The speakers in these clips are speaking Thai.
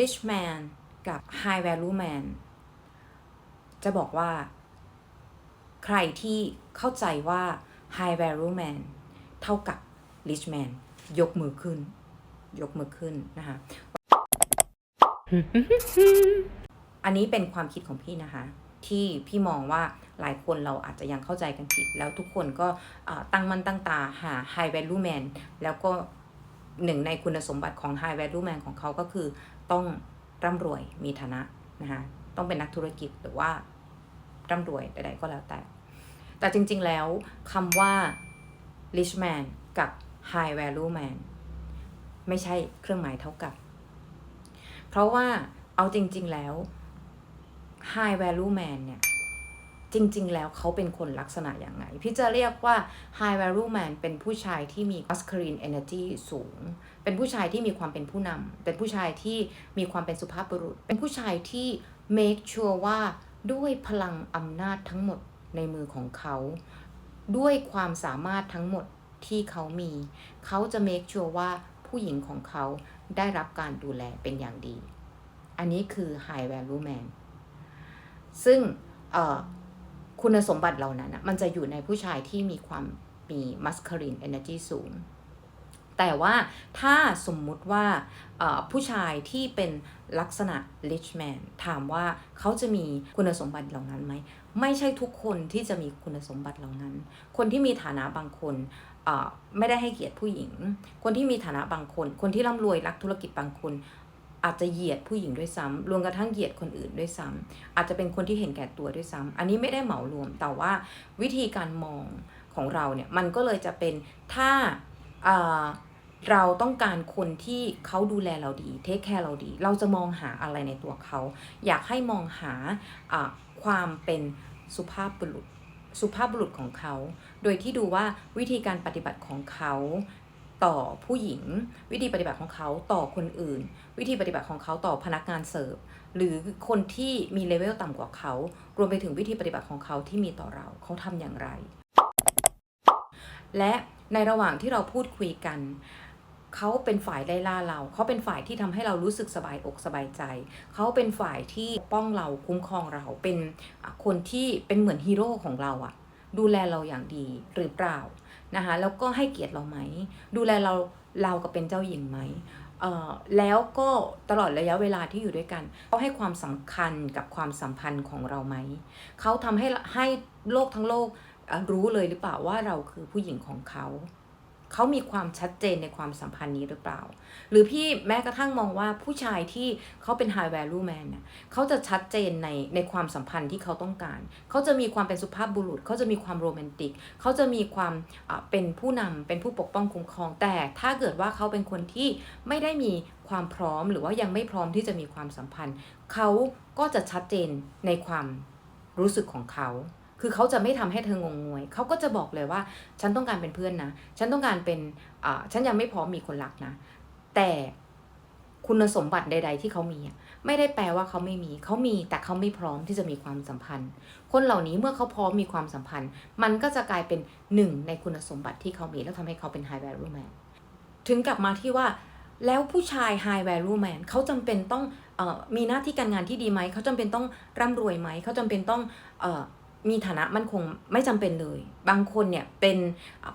rich man กับ high value man จะบอกว่า ใครที่เข้าใจว่า high value man เท่ากับ rich man ยกมือขึ้น ยกมือขึ้นนะคะ อันนี้เป็นความคิดของพี่นะคะ ที่พี่มองว่าหลายคนเราอาจจะยังเข้าใจกันผิด แล้วทุกคนก็ตั้งมั่นตั้งตาหา high value man แล้วก็ หนึ่งในคุณสมบัติของ high value man ของเขาก็คือต้องร่ำรวยมีฐานะนะคะต้องเป็นนักธุรกิจหรือว่าร่ำรวยใดๆก็แล้วแต่ แต่จริงๆแล้วคำว่า rich man กับ high value man ไม่ใช่เครื่องหมายเท่ากับ เพราะว่าเอาจริงๆแล้ว high value man เนี่ย จริง ๆ แล้วเขาเป็นคนลักษณะอย่างไง พี่จะเรียกว่า high value man เป็นผู้ชายที่มี masculine energy สูง เป็นผู้ชายที่มีความเป็นผู้นำ เป็นผู้ชายที่มีความเป็นสุภาพบุรุษ เป็นผู้ชายที่ make sure ว่าด้วยพลังอำนาจทั้งหมดในมือของเขา ด้วยความสามารถทั้งหมดที่เขามี เขาจะ make sure ว่าผู้หญิงของเขาได้รับการดูแลเป็นอย่างดี อันนี้คือ high value man ซึ่งเอ่อ คุณสมบัติเหล่านั้นนะมันจะอยู่ในผู้ชายที่มีความมี masculine energy สูง แต่ว่าถ้าสมมุติว่าผู้ชายที่เป็นลักษณะ rich man ถามว่าเขาจะมีคุณสมบัติเหล่านั้นไหม ไม่ใช่ทุกคนที่จะมีคุณสมบัติเหล่านั้น คนที่มีฐานะบางคนไม่ได้ให้เกียรติผู้หญิง คนที่มีฐานะบางคน คนที่ร่ำรวยรักธุรกิจบางคน อาจจะเหยียดผู้หญิงด้วยซ้ำรวมกระทั่งเหยียดคนอื่นด้วยซ้ำอาจจะเป็นคนที่เห็นแก่ตัวด้วยซ้ำอันนี้ไม่ได้เหมารวมแต่ว่าวิธีการมองของเราเนี่ยมันก็เลยจะเป็นถ้าเอ่อเราต้องการคนที่เขาดูแลเราดีเทคแคร์เราดี เราจะมองหาอะไรในตัวเขา อยากให้มองหาาความเป็นสุภาพบุรุษสุภาพบุรุษของเขา โดยที่ดูว่าวิธีการปฏิบัติของเขา ต่อผู้หญิง วิธีปฏิบัติของเขาต่อคนอื่น วิธีปฏิบัติของเขาต่อพนักงานเสิร์ฟหรือคนที่มีเลเวลต่ำกว่าเขา รวมไปถึงวิธีปฏิบัติของเขาที่มีต่อเราเขาทำอย่างไร และในระหว่างที่เราพูดคุยกันเขาเป็นฝ่ายไล่ล่าเรา เขาเป็นฝ่ายที่ทำให้เรารู้สึกสบายอกสบายใจ เขาเป็นฝ่ายที่ป้องเราคุ้มครองเรา เป็นคนที่เป็นเหมือนฮีโร่ของเราอะดูแลเราอย่างดีหรือเปล่า นะคะแล้วก็ให้เกียรติเราไหม ดูแลเราเรากับเป็นเจ้าหญิงไหมเออแล้วก็ตลอดระยะเวลาที่อยู่ด้วยกันเขาให้ความสำคัญกับความสัมพันธ์ของเราไหมเขาทำให้ให้โลกทั้งโลกรู้เลยหรือเปล่าว่าเราคือผู้หญิงของเขา เขามีความชัดเจนในความสัมพันธ์นี้หรือเปล่า หรือพี่แม้กระทั่งมองว่าผู้ชายที่เขาเป็น high value man เนี่ยเขาจะชัดเจนในในความสัมพันธ์ที่เขาต้องการ เขาจะมีความเป็นสุภาพบุรุษ เขาจะมีความโรแมนติก เขาจะมีความอะเป็นผู้นำเป็นผู้ปกป้องคุ้มครอง แต่ถ้าเกิดว่าเขาเป็นคนที่ไม่ได้มีความพร้อมหรือว่ายังไม่พร้อมที่จะมีความสัมพันธ์ เขาก็จะชัดเจนในความรู้สึกของเขา คือเขาจะไม่ทำให้เธองงงวย เขาก็จะบอกเลยว่า ฉันต้องการเป็นเพื่อนนะ ฉันต้องการเป็นอ่าฉันยังไม่พร้อมมีคนรักนะ แต่คุณสมบัติใด ๆ ที่เขามี ไม่ได้แปลว่าเขาไม่มี เขามีแต่เขาไม่พร้อมที่จะมีความสัมพันธ์ คนเหล่านี้เมื่อเขาพร้อมมีความสัมพันธ์ มันก็จะกลายเป็นหนึ่งในคุณสมบัติที่เขามีแล้วทำให้เขาเป็น high value man ถึงกลับมาที่ว่าแล้วผู้ชาย high value man เขาจำเป็นต้องออมีหน้าที่การงานที่ดีไหม เขาจำเป็นต้องร่ำรวยไหม เขาจำเป็นต้องออ มีฐานะมั่นคงไม่จำเป็นเลย บางคนเนี่ยเป็น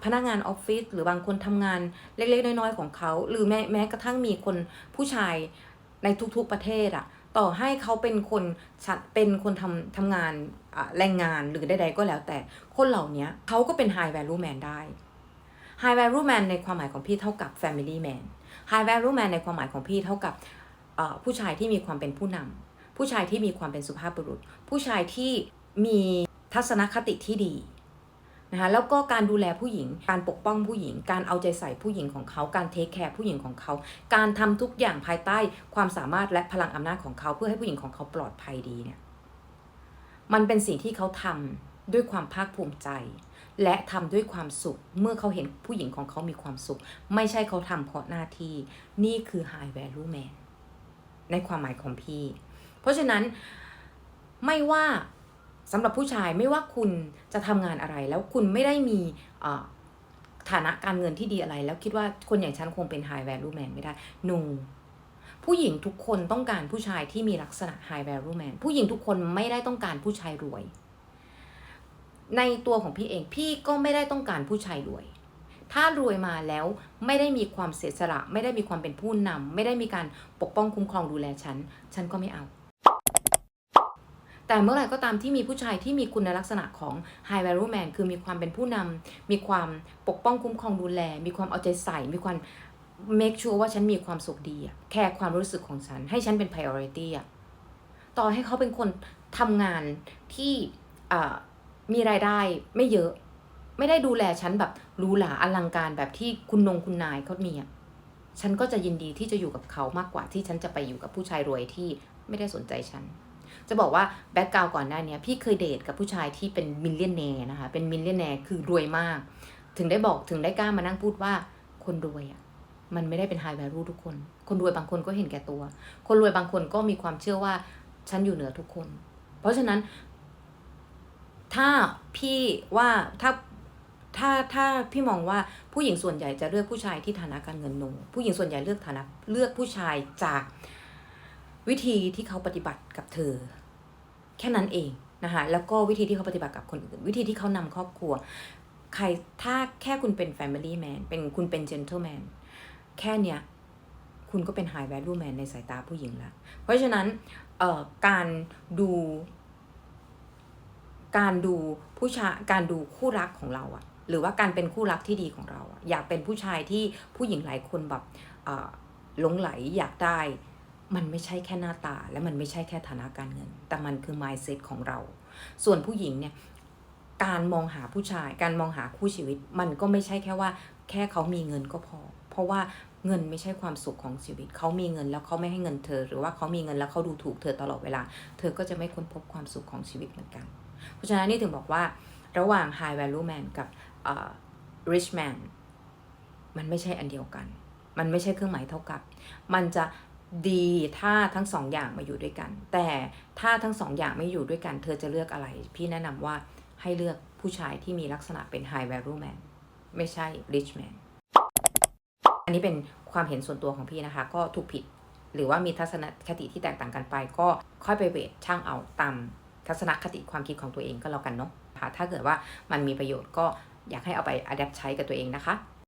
พนักงานออฟฟิศหรือบางคนทำงานเล็กๆ น้อยๆ ของเขา หรือแม้แม้กระทั่งมีคนผู้ชายในทุกๆประเทศอะต่อให้เขาเป็นคนชัดเป็นคนทำทำงานแรงงานหรือใดๆก็แล้วแต่คนเหล่านี้เขาก็เป็น high value man ได้ high value man ในความหมายของพี่เท่ากับ family man high value man ในความหมายของพี่เท่ากับผู้ชายที่มีความเป็นผู้นำผู้ชายที่มีความเป็นสุภาพบุรุษ ผู้ชายที่มี ทัศนคติที่ดีนะคะแล้วก็การดูแลผู้หญิง การปกป้องผู้หญิง การเอาใจใส่ผู้หญิงของเขา การเทคแคร์ผู้หญิงของเขา การทำทุกอย่างภายใต้ความสามารถและพลังอำนาจของเขาเพื่อให้ผู้หญิงของเขาปลอดภัยดีเนี่ย มันเป็นสิ่งที่เขาทำด้วยความภาคภูมิใจ และทำด้วยความสุข เมื่อเขาเห็นผู้หญิงของเขามีความสุข ไม่ใช่เขาทำเพราะหน้าที่ นี่คือ high value man ในความหมายของพี่ เพราะฉะนั้นไม่ว่า สำหรับผู้ชายไม่ว่าคุณจะทำงานอะไร แล้วคุณไม่ได้มีฐานะการเงินที่ดีอะไร แล้วคิดว่าคนอย่างฉันคงเป็น high value man ไม่ได้ no ผู้หญิงทุกคนต้องการผู้ชายที่มีลักษณะ high value man ผู้หญิงทุกคนไม่ได้ต้องการผู้ชายรวย ในตัวของพี่เองพี่ก็ไม่ได้ต้องการผู้ชายรวย ถ้ารวยมาแล้วไม่ได้มีความเสียสละ ไม่ได้มีความเป็นผู้นำไม่ได้มีการปกป้องคุ้มครองดูแลฉัน ฉันก็ไม่เอา แต่เมื่อไหร่ก็ตามที่มีผู้ชายที่มีคุณลักษณะของ high value man คือมีความเป็นผู้นำมีความปกป้องคุ้มครองดูแล มีความเอาใจใส่ มีความ make sure ว่าฉันมีความสุขดีอะแคร์ความรู้สึกของฉัน ให้ฉันเป็น priority อะต่อให้เขาเป็นคนทำงานที่มีรายได้ไม่เยอะ ไม่ได้ดูแลฉันแบบรูหราอลังการแบบที่คุณนงคุณนายเขามีอะฉันก็จะยินดีที่จะอยู่กับเขามากกว่าที่ฉันจะไปอยู่กับผู้ชายรวยที่ไม่ได้สนใจฉัน จะบอกว่าแบ็กกราวก่อนหน้าเนี้ยพี่เคยเดทกับผู้ชายที่เป็นมิลเลียนแนร์นะคะ เป็นมิลเลียนแนร์คือรวยมาก ถึงได้บอกถึงได้กล้ามานั่งพูดว่าคนรวยอะมันไม่ได้เป็นไฮแวลูทุกคน คนรวยบางคนก็เห็นแก่ตัว คนรวยบางคนก็มีความเชื่อว่าฉันอยู่เหนือทุกคน เพราะฉะนั้น ถ้าพี่ว่าถ้าถ้าถ้าพี่มองว่าผู้หญิงส่วนใหญ่จะเลือกผู้ชายที่ฐานะการเงินโนผู้หญิงส่วนใหญ่เลือกฐานะเลือกผู้ชายจาก วิธีที่เขาปฏิบัติกับเธอ แค่นั้นเองนะคะแล้วก็วิธีที่เขาปฏิบัติกับคนอื่น วิธีที่เขานำครอบครัว ใครถ้าแค่คุณเป็น Family Man เป็นคุณเป็น Gentleman แค่เนี้ยคุณก็เป็น High Value Man ในสายตาผู้หญิงล้วเพราะฉะนั้นเอ่อการดู การดูผู้ชายการดูคู่รักของเราอะหรือว่าการเป็นคู่รักที่ดีของเราอะอยากเป็นผู้ชายที่ผู้หญิงหลายคนแบบเอ่อหลงไหลอยากได้ มันไม่ใช่แค่หน้าตา และมันไม่ใช่แค่ฐานะการเงิน แต่มันคือ mindset ของเรา ส่วนผู้หญิงเนี่ยการมองหาผู้ชาย การมองหาคู่ชีวิต มันก็ไม่ใช่แค่ว่า แค่เขามีเงินก็พอ เพราะว่าเงินไม่ใช่ความสุขของชีวิต เขามีเงินแล้วเขาไม่ให้เงินเธอ หรือว่าเขามีเงินแล้วเขาดูถูกเธอตลอดเวลา เธอก็จะไม่ค้นพบความสุขของชีวิตเหมือนกัน เพราะฉะนั้นนี่ถึงบอกว่าระหว่าง high value man กับ rich man มันไม่ใช่อันเดียวกัน มันไม่ใช่เครื่องหมายเท่ากับ มันจะ ดีถ้าทั้งสองอย่างมาอยู่ด้วยกัน แต่ถ้าทั้งสองอย่างไม่อยู่ด้วยกัน เธอจะเลือกอะไร พี่แนะนำว่าให้เลือกผู้ชายที่มีลักษณะเป็น high value man ไม่ใช่ rich man อันนี้เป็นความเห็นส่วนตัวของพี่นะคะ ก็ถูกผิด หรือว่ามีทัศนคติที่แตกต่างกันไป ก็ค่อยไปเวทช่างเอาตามทัศนคติความคิดของตัวเองก็แล้วกันเนาะค่ะถ้าเกิดว่ามันมีประโยชน์ก็อยากให้เอาไปอัดแอปใช้กับตัวเองนะคะ